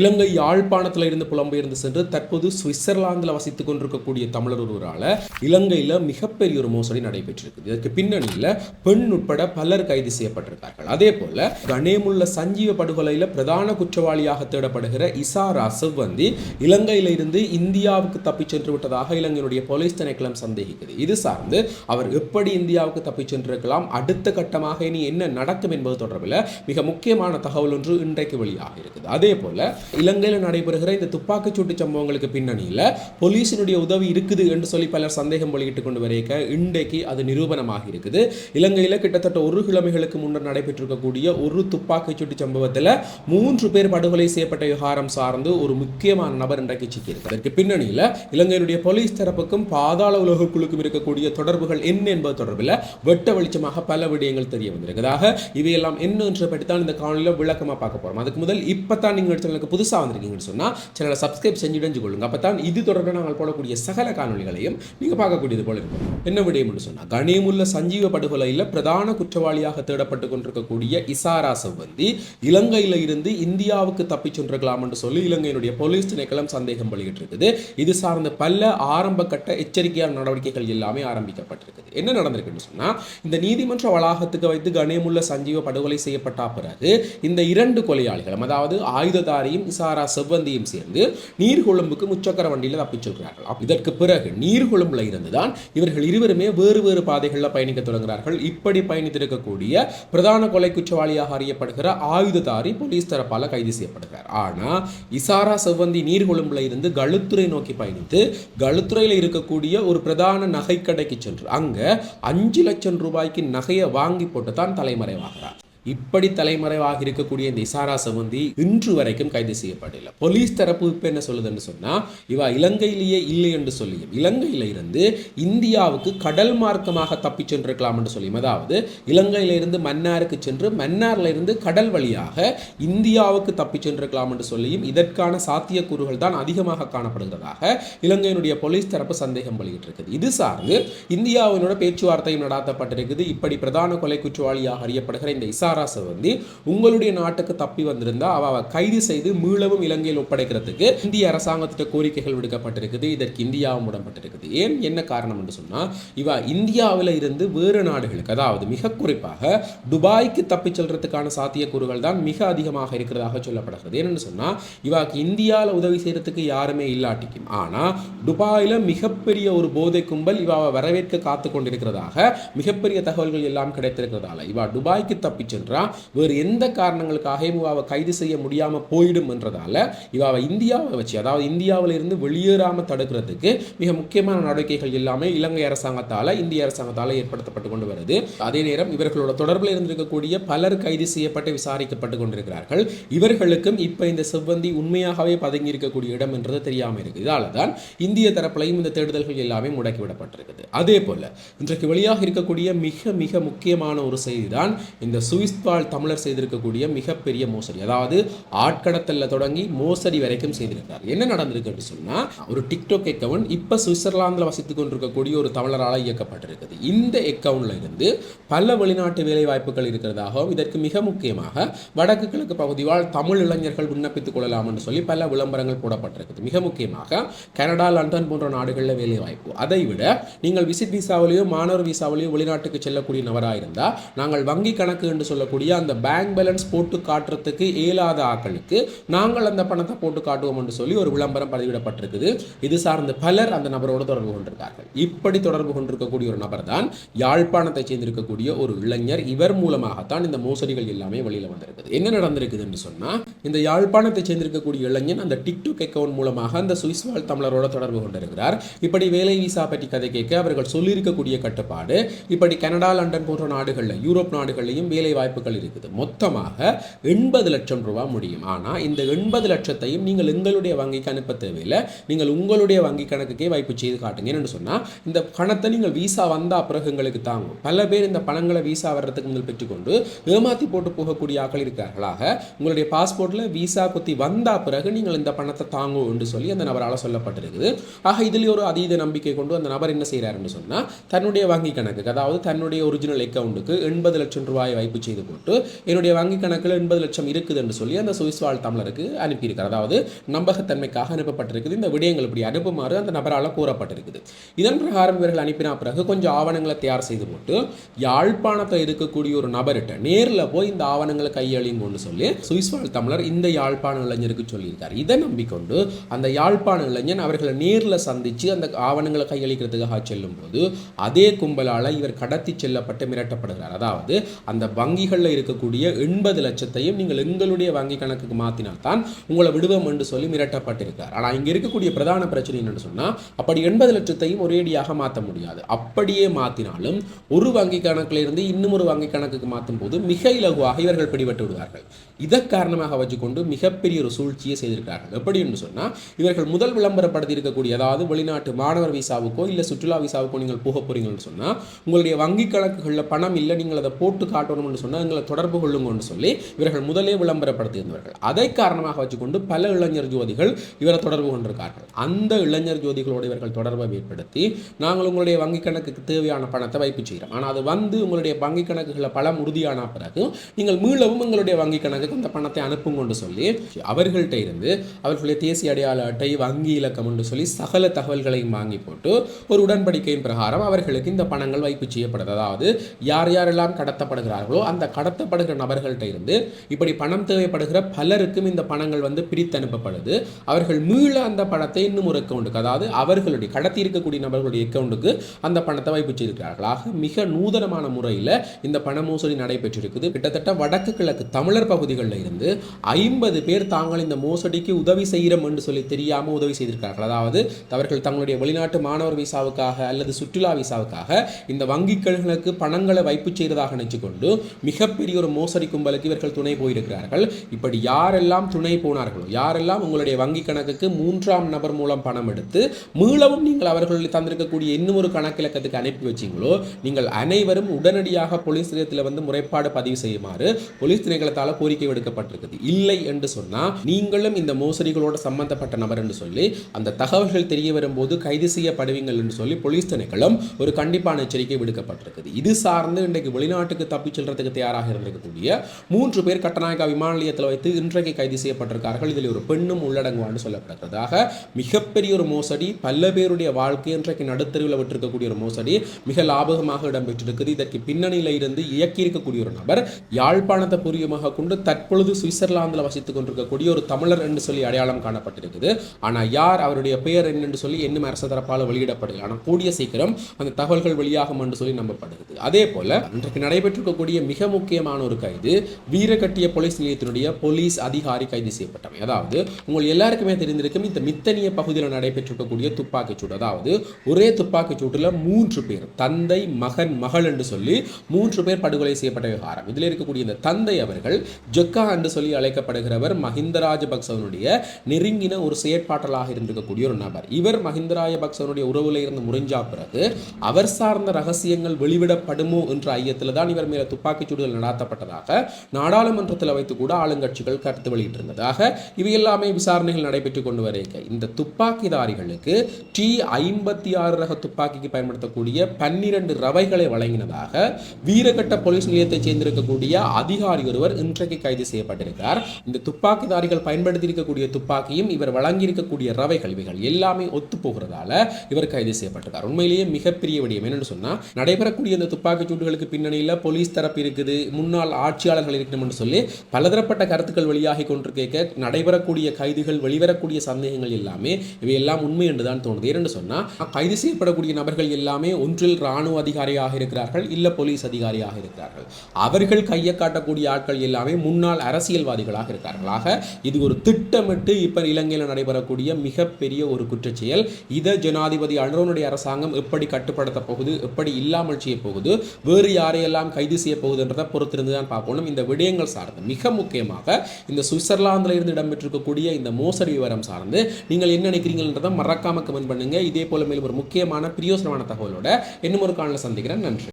இலங்கை யாழ்ப்பாணத்தில் இருந்து புலம்பெயர்ந்து சென்று தற்போது சுவிட்சர்லாந்தில் வசித்துக் கொண்டிருக்கக்கூடிய தமிழர் ஒருவரால் இலங்கையில் மிகப்பெரிய ஒரு மோசடி நடைபெற்றிருக்குது. இதற்கு பின்னணியில் பெண் உட்பட பலர் கைது செய்யப்பட்டிருக்கார்கள். அதே போல கணேமுள்ள சஞ்சீவ படுகொலையில் பிரதான குற்றவாளியாக தேடப்படுகிற இசாரா செவ்வந்தி இலங்கையில் இருந்து இந்தியாவுக்கு தப்பிச் சென்று விட்டதாக இலங்கையினுடைய போலீஸ் திணைக்களம் சந்தேகிக்குது. இது சார்ந்து அவர் எப்படி இந்தியாவுக்கு தப்பிச் சென்றிருக்கலாம் அடுத்த கட்டமாக இனி என்ன நடக்கும் என்பது தொடர்பில் மிக முக்கியமான தகவல் ஒன்று இன்றைக்கு வெளியாக இருக்குது அதே போல இலங்கையில் நடைபெறுகிற இந்த துப்பாக்கிச்சூட்டு சம்பவங்களுக்கு பின்னணியில் போலீஸினுடைய உதவி இருக்குது என்று சொல்லி பலர் சந்தேகம் வெளியிட்டு கொண்டு வரைக்க இன்றைக்கு அது நிரூபணமாக இருக்குது. இலங்கையில் கிட்டத்தட்ட ஒரு கிழமைகளுக்கு முன்னர் நடைபெற்றிருக்கக்கூடிய ஒரு துப்பாக்கிச்சூட்டு சம்பவத்தில் மூன்று பேர் படுகொலை செய்யப்பட்ட விவகாரம் சார்ந்து ஒரு முக்கியமான நபர் இன்றைக்கு சிக்கியிருக்கு அதற்கு பின்னணியில் இலங்கையினுடைய போலீஸ் தரப்புக்கும் பாதாள உலக குழுக்கும் இருக்கக்கூடிய தொடர்புகள் என்ன என்பது தொடர்பில் வெட்ட வெளிச்சமாக பல விடயங்கள் தெரிய வந்திருக்கிறதாக இவையெல்லாம் என்ன என்று பற்றி தான் இந்த காணொலியில் விளக்கமாக பார்க்க போகிறோம் அதுக்கு முதல் இப்போ தான் நீங்கள் சேனலுக்கு புதுசாக வந்திருக்கீங்கன்னு சொன்னால் சேனலை சப்ஸ்கிரைப் செஞ்சுடைஞ்சு கொள்ளுங்க அப்போ தான் இது தொடர்பாக நாங்கள் போடக்கூடிய சகல காணொலிகளையும் நீங்கள் பார்க்கக்கூடியது போல இருக்கும். என்ன விடயம் என்று சொன்னால் கனியமுள்ள சஞ்சீவ படுகொலையில் பிரதான குற்றவாளியாக தேடப்பட்டு கொண்டிருக்கக்கூடிய இசாரா செவ்வந்தி இலங்கையில் இருந்து இந்தியாவுக்கு தப்பிச் சென்றிருக்கலாம் என்று சொல்லி இலங்கையினுடைய போலீஸ் திணைக்களம் சந்தேகம் வெளியிட்டிருக்குது. இது சார்ந்த பல ஆரம்ப கட்ட எச்சரிக்கையான நடவடிக்கைகள் எல்லாமே ஆரம்பிக்கப்பட்டிருக்குது. என்ன நடந்திருக்குன்னு சொன்னால் இந்த நீதிமன்ற வளாகத்துக்கு வைத்து கணேமுள்ள சஞ்சீவ படுகொலை செய்யப்பட்ட பிறகு இந்த இரண்டு கொலையாளிகளும் அதாவது ஆயுததாரியும் இசாரா செவ்வந்தியும் சேர்ந்து நீர்கொழும்புக்கு முச்சக்கர வண்டியில் தப்பிச்சிருக்கிறார்கள் இதற்கு பிறகு நீர்கொழும்புல இருந்துதான் இவர்கள் இருவருமே வேறு வேறு பாதைகளில் பயணிக்க தொடங்குகிறார்கள். இப்படி பயணித்திருக்கக்கூடிய பிரதான கொலை குற்றவாளியாக அறியப்படுகிற ஆயுததாரி போலீஸ் தரப்பால் கைது செய்யப்படுகிறார். ஆனா இசாரா செவ்வந்தி நீர்கொழும்புல இருந்து களுத்துறை நோக்கி பயணித்து களுத்துறையில் இருக்கக்கூடிய ஒரு பிரதான நகைக்கடைக்கு சென்று அங்க அஞ்சு லட்சம் ரூபாய்க்கு நகையை வாங்கி போட்டு தான் தலைமறைவாகிறார். இப்படி தலைமறைவாக இருக்கக்கூடிய இந்த இசாரா சமந்தி இன்று வரைக்கும் கைது செய்யப்படவில்லை போலீஸ் தரப்பு இப்போ என்ன சொல்லுதுன்னு சொன்னால் இவா இலங்கையிலேயே இல்லை என்று சொல்லியும் இலங்கையில இருந்து இந்தியாவுக்கு கடல் மார்க்கமாக தப்பி சென்றிருக்கலாம் என்று சொல்லியும். அதாவது இலங்கையிலிருந்து மன்னாருக்கு சென்று மன்னார்ல இருந்து கடல் வழியாக இந்தியாவுக்கு தப்பி சென்றிருக்கலாம் என்று சொல்லியும் இதற்கான சாத்தியக்கூறுகள் தான் அதிகமாக காணப்படுகிறதாக இலங்கையினுடைய போலீஸ் தரப்பு சந்தேகம் வெளியிட்டிருக்குது. இது சார்ந்து இந்தியாவினோட பேச்சுவார்த்தையும் நடாத்தப்பட்டிருக்குது. இப்படி பிரதான கொலை குற்றவாளியாக அறியப்படுகிற இந்த இசாரா வந்து உங்களுடைய நாட்டுக்கு தப்பி வந்திருந்தா அவ கைது செய்து மீளவும் இலங்கையில் ஒப்படைக்கிறதுக்கு இந்திய அரசாங்கத்திட்ட கோரிக்கைகள் விடுக்கப்பட்டிருக்குது. இதற்கு இந்தியாவும் உடன்பட்டிருக்குது. ஏன்? என்ன காரணம் என்று சொன்னா இவ இந்தியாவில் இருந்து வேறு நாடுகளுக்கு அதாவது மிக குறிப்பாக துபாய்க்கு தப்பி செல்றதுக்கான சாத்தியக்கூறுகள் தான் மிக அதிகமாக இருக்கிறதாக சொல்லப்படுகிறது. ஏன்னு சொன்னா இவாக்கு இந்தியாவில் உதவி செய்யறதுக்கு யாருமே இல்லாட்டிக்கும். ஆனா துபாயில மிகப்பெரிய ஒரு போதை கும்பல் இவ வரவேற்க காத்து கொண்டிருக்கிறதாக மிகப்பெரிய தகவல்கள் எல்லாம் கிடைத்திருக்கிறதால இவா துபாய்க்கு தப்பிச்சு என்றால் வேறு எந்த காரணங்களுக்காக இவாவை கைது செய்ய முடியாமல் போயிடும் என்றதால் இவாவை இந்தியாவை வச்சு அதாவது இந்தியாவில் இருந்து வெளியேறாம தடுக்கிறதுக்கு மிக முக்கியமான நடவடிக்கைகள் எல்லாமே இலங்கை அரசாங்கத்தால் இந்திய அரசாங்கத்தால் ஏற்படுத்தப்பட்டு கொண்டு வருது. அதே நேரம் இவர்களோட தொடர்பில் இருந்திருக்கக்கூடிய பலர் கைது செய்யப்பட்டு விசாரிக்கப்பட்டு கொண்டிருக்கிறார்கள். இவர்களுக்கும் இப்போ இந்த செவ்வந்தி உண்மையாகவே பதுங்கி இருக்கக்கூடிய இடம் என்றது தெரியாமல் இருக்குது. இதால் தான் இந்திய தரப்புலையும் இந்த தேடுதல்கள் எல்லாமே முடக்கிவிடப்பட்டிருக்குது. அதே போல் இன்றைக்கு வெளியாக இருக்கக்கூடிய மிக மிக முக்கியமான ஒரு செய்தி தான் இந்த சுவிஸ் வாழ் தமிழர் செய்திருக்கக்கூடிய மிகப்பெரிய மோசடி. அதாவது ஆட்கடத்தல்ல தொடங்கி மோசடி வரைக்கும் செய்திருக்கிறார். என்ன நடந்திருக்கு அப்படின்னு சொன்னால் ஒரு டிக்டாக் அக்கவுண்ட் இப்போ சுவிட்சர்லாந்தில் வசித்து கொண்டிருக்கக்கூடிய ஒரு தமிழரால் இயக்கப்பட்டிருக்குது. இந்த அக்கவுண்டில் இருந்து பல வெளிநாட்டு வேலை வாய்ப்புகள் இருக்கிறதாகவும் இதற்கு மிக முக்கியமாக வடக்கு கிழக்கு பகுதி வாழ் தமிழ் இளைஞர்கள் விண்ணப்பித்துக் கொள்ளலாம் என்று சொல்லி பல விளம்பரங்கள் போடப்பட்டிருக்குது. மிக முக்கியமாக கனடா லண்டன் போன்ற நாடுகளில் வேலை வாய்ப்பு அதை விட நீங்கள் விசிட் விசாவிலேயோ மாணவர் விசாவிலேயோ வெளிநாட்டுக்கு செல்லக்கூடிய நபராக இருந்தால் நாங்கள் வங்கி கணக்கு என்று சொல்ல சொல்லக்கூடிய அந்த பேங்க் பேலன்ஸ் போட்டு காட்டுறதுக்கு இயலாத ஆக்களுக்கு நாங்கள் அந்த பணத்தை போட்டு காட்டுவோம் என்று சொல்லி ஒரு விளம்பரம் பதிவிடப்பட்டிருக்குது. இது சார்ந்த பலர் அந்த நபரோடு தொடர்பு கொண்டிருக்கார்கள். இப்படி தொடர்பு கொண்டிருக்கக்கூடிய ஒரு நபர் தான் யாழ்ப்பாணத்தை சேர்ந்திருக்கக்கூடிய ஒரு இளைஞர். இவர் மூலமாகத்தான் இந்த மோசடிகள் எல்லாமே வெளியில் வந்திருக்குது. என்ன நடந்திருக்குது என்று சொன்னா இந்த யாழ்ப்பாணத்தை சேர்ந்திருக்கக்கூடிய இளைஞன் அந்த டிக்டாக் அக்கௌண்ட் மூலமாக அந்த சுவிஸ் வாழ் தமிழரோட தொடர்பு கொண்டிருக்கிறார். இப்படி வேலை விசா பற்றி கதை கேட்க அவர்கள் சொல்லியிருக்கக்கூடிய கட்டுப்பாடு இப்படி கனடா லண்டன் போன்ற நாடுகளில் யூரோப் நாடுகள்லையும் வேலை வாய்ப்பு வாய்ப்புகள் இருக்குது. மொத்தமாக எண்பது லட்சம் ரூபாய் முடியும். ஆனால் இந்த எண்பது லட்சத்தையும் நீங்கள் எங்களுடைய வங்கிக்கு அனுப்ப தேவையில்லை. நீங்கள் உங்களுடைய வங்கி கணக்குக்கே வைப்பு செய்து காட்டுங்க. என்னென்னு சொன்னால் இந்த பணத்தை நீங்கள் விசா வந்தா பிறகு எங்களுக்கு தாங்கும். பல பேர் இந்த பணங்களை விசா வர்றதுக்கு நீங்கள் பெற்றுக்கொண்டு ஏமாத்தி போட்டு போகக்கூடிய ஆக்கள் இருக்கிறார்களாக உங்களுடைய பாஸ்போர்ட்டில் விசா குத்தி வந்தா பிறகு நீங்கள் இந்த பணத்தை தாங்கும் என்று சொல்லி அந்த நபரால் சொல்லப்பட்டிருக்குது. ஆக இதில் ஒரு அதீத நம்பிக்கை கொண்டு அந்த நபர் என்ன செய்கிறாருன்னு சொன்னால் தன்னுடைய வங்கி கணக்கு அதாவது தன்னுடைய ஒரிஜினல் அக்கௌண்ட்டுக்கு எண்பது லட்சம் ரூபாய் வைப்பு செய்து செய்து போட்டு என்னுடைய வங்கி கணக்கில் எண்பது லட்சம் இருக்குது என்று சொல்லி அந்த சுவிஸ் வாழ் தமிழருக்கு அனுப்பியிருக்கார். அதாவது நம்பகத்தன்மைக்காக அனுப்பப்பட்டிருக்குது. இந்த விடயங்கள் இப்படி அனுப்புமாறு அந்த நபரால் கூறப்பட்டிருக்குது. இதன் பிரகாரம் இவர்கள் அனுப்பின பிறகு கொஞ்சம் ஆவணங்களை தயார் செய்து போட்டு யாழ்ப்பாணத்தில் இருக்கக்கூடிய ஒரு நபர்கிட்ட நேரில் போய் இந்த ஆவணங்களை கையளிங்கன்னு சொல்லி சுவிஸ் வாழ் தமிழர் இந்த யாழ்ப்பாண இளைஞருக்கு சொல்லியிருக்கார். இதை நம்பிக்கொண்டு அந்த யாழ்ப்பாண இளைஞன் அவர்களை நேரில் சந்தித்து அந்த ஆவணங்களை கையளிக்கிறதுக்காக செல்லும் போது அதே கும்பலால் இவர் கடத்தி செல்லப்பட்டு மிரட்டப்படுகிறார். அதாவது அந்த வங்கிகள் வங்கிகளில் இருக்கக்கூடிய எண்பது லட்சத்தையும் நீங்கள் எங்களுடைய வங்கி கணக்குக்கு மாற்றினால்தான் உங்களை விடுவோம் என்று சொல்லி மிரட்டப்பட்டிருக்கார் ஆனால் இங்கே இருக்கக்கூடிய பிரதான பிரச்சனை என்னென்னு சொன்னால் அப்படி எண்பது லட்சத்தையும் ஒரேடியாக மாற்ற முடியாது. அப்படியே மாற்றினாலும் ஒரு வங்கி கணக்கில் இருந்து இன்னும் ஒரு வங்கி கணக்குக்கு மாற்றும் போது மிக இலகுவாக இவர்கள் பிடிபட்டு விடுவார்கள். இதை காரணமாக வச்சுக்கொண்டு மிகப்பெரிய ஒரு சூழ்ச்சியை செய்திருக்கிறார்கள். எப்படி என்று சொன்னால் இவர்கள் முதல் விளம்பரப்படுத்தி இருக்கக்கூடிய அதாவது வெளிநாட்டு மாணவர் விசாவுக்கோ இல்லை சுற்றுலா விசாவுக்கோ நீங்கள் போக போகிறீங்கன்னு சொன்னால் உங்களுடைய வங்கி கணக்குகளில் பணம் இல்லை நீங்கள் அதை போட்டு காட்டணும்னு சொன்னால் எங்களை தொடர்பு கொள்ளுங்கன்னு சொல்லி இவர்கள் முதலே விளம்பரப்படுத்தியிருந்தவர்கள். அதை காரணமாக வச்சுக்கொண்டு பல இளைஞர் ஜோதிகள் இவரை தொடர்பு கொண்டிருக்கார்கள். அந்த இளைஞர் ஜோதிகளோடு இவர்கள் தொடர்பை ஏற்படுத்தி நாங்கள் உங்களுடைய வங்கி கணக்குக்கு தேவையான பணத்தை வைப்பு செய்கிறோம். ஆனால் அது வந்து உங்களுடைய வங்கி கணக்குகளை பலம் உறுதியான பிறகு நீங்கள் மீளவும் உங்களுடைய வங்கி கணக்குக்கு அந்த பணத்தை அனுப்பும் கொண்டு சொல்லி அவர்கள்ட்ட இருந்து அவர்களுடைய தேசிய அடையாள அட்டை வங்கி இலக்கம் என்று சொல்லி சகல தகவல்களையும் வாங்கி போட்டு ஒரு உடன்படிக்கையின் பிரகாரம் அவர்களுக்கு இந்த பணங்கள் வைப்பு செய்யப்படுது. அதாவது யார் யாரெல்லாம் கடத்தப்படுகிறார்களோ அந்த அந்த கடத்தப்படுகிற நபர்கள்ட்ட இருந்து இப்படி பணம் தேவைப்படுகிற பலருக்கும் இந்த பணங்கள் வந்து பிரித்தனுப்பப்படுது அவர்கள் மீள அந்த பணத்தை இன்னும் ஒரு அக்கௌண்ட்டுக்கு அதாவது அவர்களுடைய கடத்தி இருக்கக்கூடிய நபர்களுடைய அக்கௌண்ட்டுக்கு அந்த பணத்தை வைப்பு செய்திருக்கிறார்கள். ஆக மிக நூதனமான முறையில் இந்த பண மோசடி நடைபெற்றிருக்குது. கிட்டத்தட்ட வடக்கு கிழக்கு தமிழர் பகுதிகளில் இருந்து ஐம்பது பேர் தாங்கள் இந்த மோசடிக்கு உதவி செய்கிறோம் என்று சொல்லி தெரியாமல் உதவி செய்திருக்கிறார்கள். அதாவது அவர்கள் தங்களுடைய வெளிநாட்டு மாணவர் விசாவுக்காக அல்லது சுற்றுலா விசாவுக்காக இந்த வங்கிகளுக்கு பணங்களை வைப்பு செய்கிறதாக செய்வதாக நினைச்சுக்கொண்டு மிகப்பெரிய ஒரு மோசடி கும்பலுக்கு இவர்கள் துணை போயிருக்கிறார்கள். இப்படி யாரெல்லாம் துணை போனார்களோ யாரெல்லாம் உங்களுடைய வங்கி கணக்குக்கு மூன்றாம் நபர் மூலம் பணம் எடுத்து மீளவும் நீங்கள் அவர்கள் தந்திருக்கக்கூடிய இன்னும் ஒரு கணக்கிலக்கத்துக்கு அனுப்பி வச்சீங்களோ நீங்கள் அனைவரும் உடனடியாக போலீஸ் நிலையத்தில் வந்து முறைப்பாடு பதிவு செய்யுமாறு போலீஸ் திணைக்களத்தால் கோரிக்கை விடுக்கப்பட்டிருக்குது. இல்லை என்று சொன்னால் நீங்களும் இந்த மோசடிகளோட சம்பந்தப்பட்ட நபர் என்று சொல்லி அந்த தகவல்கள் தெரிய வரும்போது கைது செய்யப்படுவீங்கள் என்று சொல்லி போலீஸ் திணைக்களம் ஒரு கண்டிப்பான எச்சரிக்கை விடுக்கப்பட்டிருக்குது. இது சார்ந்து இன்றைக்கு வெளிநாட்டுக்கு தப்பிச் செல்றதுக்கு தயாராக இருந்திருக்கக்கூடிய மூன்று பேர் கட்டநாயக்கா விமான நிலையத்தில் வைத்து இன்றைக்கு கைது செய்யப்பட்டிருக்கார்கள். இதில் ஒரு பெண்ணும் உள்ளடங்குவான்னு சொல்லப்படுகிறதாக மிகப்பெரிய ஒரு மோசடி பல பேருடைய வாழ்க்கை இன்றைக்கு நடுத்தருவில் விட்டிருக்கக்கூடிய ஒரு மோசடி மிக லாபகமாக இடம்பெற்றிருக்குது இதற்கு பின்னணியில் இருந்து இயக்கியிருக்கக்கூடிய ஒரு நபர் யாழ்ப்பாணத்தை பூர்வமாக கொண்டு தற்பொழுது சுவிட்சர்லாந்தில் வசித்துக் கொண்டிருக்கக்கூடிய ஒரு தமிழர் என்று சொல்லி அடையாளம் காணப்பட்டிருக்குது. ஆனால் யார் அவருடைய பெயர் என்னென்று சொல்லி இன்னும் அரசு தரப்பால் வெளியிடப்படுகிறது ஆனால் கூடிய சீக்கிரம் அந்த தகவல்கள் வெளியாகும் என்று சொல்லி நம்பப்படுகிறது. அதே போல இன்றைக்கு நடைபெற்றிருக்கக்கூடிய மிக முக்கியமான ஒரு கைது. வீரகட்டிய போலீஸ் நிலையத்தினுடைய போலீஸ் அதிகாரி கைது செய்யப்பட்டவை அதாவது உங்கள் எல்லாருக்குமே தெரிந்திருக்கும் இந்த மித்தனிய பகுதியில் நடைபெற்றிருக்கக்கூடிய துப்பாக்கிச் சூடு. அதாவது ஒரே துப்பாக்கிச் சூட்டில் மூன்று பேர் தந்தை மகன் மகள் என்று சொல்லி மூன்று பேர் படுகொலை செய்யப்பட்ட விவகாரம். இதில் இருக்கக்கூடிய இந்த தந்தை அவர்கள் ஜொக்கா என்று சொல்லி அழைக்கப்படுகிறவர் மஹிந்த ராஜபக்சவனுடைய நெருங்கின ஒரு செயற்பாட்டலாக இருந்திருக்கக்கூடிய ஒரு நபர். இவர் மஹிந்த ராஜபக்சவனுடைய உறவுல இருந்து முறிஞ்சா பிறகு அவர் சார்ந்த ரகசியங்கள் வெளிவிடப்படுமோ என்ற ஐயத்தில் தான் இவர் மேல துப்பாக்கிச் சூடுகள் நடாத்தப்பட்டதாக நாடாளுமன்றத்தில் வைத்து கூட ஆளுங்கட்சிகள் கருத்து வெளியிட்டிருந்ததாக இவையெல்லாமே விசாரணைகள் நடைபெற்று கொண்டு வரைக்க இந்த துப்பாக்கிதாரிகளுக்கு டி ஐம்பத்தி ஆறு ரக துப்பாக்கிக்கு பயன்படுத்தக்கூடிய பன்னிரண்டு ரவைகளை வழங்கினதாக வீரகட்ட போலீஸ் நிலையத்தை சேர்ந்திருக்கக்கூடிய அதிகாரி ஒருவர் இன்றைக்கு கைது செய்யப்பட்டிருக்கிறார். இந்த துப்பாக்கிதாரிகள் பயன்படுத்தியிருக்கக்கூடிய துப்பாக்கியும் இவர் வழங்கியிருக்கக்கூடிய ரவைகள் இவைகள் எல்லாமே ஒத்து போகிறதால இவர் கைது செய்யப்பட்டிருக்கார். உண்மையிலேயே மிகப்பெரிய விடயம். என்னன்னு சொன்னா நடைபெறக்கூடிய இந்த துப்பாக்கிச் சூடுகளுக்கு பின்னணியில் போலீஸ் தரப்பு இருக்குது. முன்னாள் ஆட்சியாளர்கள் இருக்கணும் என்று சொல்லி பலதரப்பட்ட கருத்துக்கள் வெளியாகி கொண்டு கேட்க நடைபெறக்கூடிய கைதுகள் வெளிவரக்கூடிய சந்தேகங்கள் எல்லாமே இவையெல்லாம் உண்மை என்று தான் தோணுது. ஏன்னு சொன்னால் கைது செய்யப்படக்கூடிய நபர்கள் எல்லாமே ஒன்றில் இராணுவ அதிகாரியாக இருக்கிறார்கள் இல்லை போலீஸ் அதிகாரியாக இருக்கிறார்கள். அவர்கள் கையை காட்டக்கூடிய ஆட்கள் எல்லாமே முன்னாள் அரசியல்வாதிகளாக இருக்கிறார்கள் ஆக இது ஒரு திட்டமிட்டு இப்போ இலங்கையில் நடைபெறக்கூடிய மிகப்பெரிய ஒரு குற்றச்செயல். இதை ஜனாதிபதி அனுரனுடைய அரசாங்கம் எப்படி கட்டுப்படுத்த போகுது எப்படி இல்லாமல் செய்ய போகுது வேறு யாரையெல்லாம் கைது செய்ய போகுதுன்றத பொறுத்திருந்து தான் பார்க்கணும்? இந்த விடயங்கள் சார்ந்து. மிக முக்கியமாக இந்த சுவிட்சர்லாந்தில் இருந்து இடம்பெற்றிருக்கக்கூடிய இந்த மோசடி விவரம் சார்ந்து நீங்கள் என்ன நினைக்கிறீங்கன்றதை மறக்காம கமெண்ட் பண்ணுங்கள் இதே போல மேலும் ஒரு முக்கியமான பிரியோசனமான தகவலோட இன்னும் ஒரு காணல சந்திக்கிறேன். நன்றி.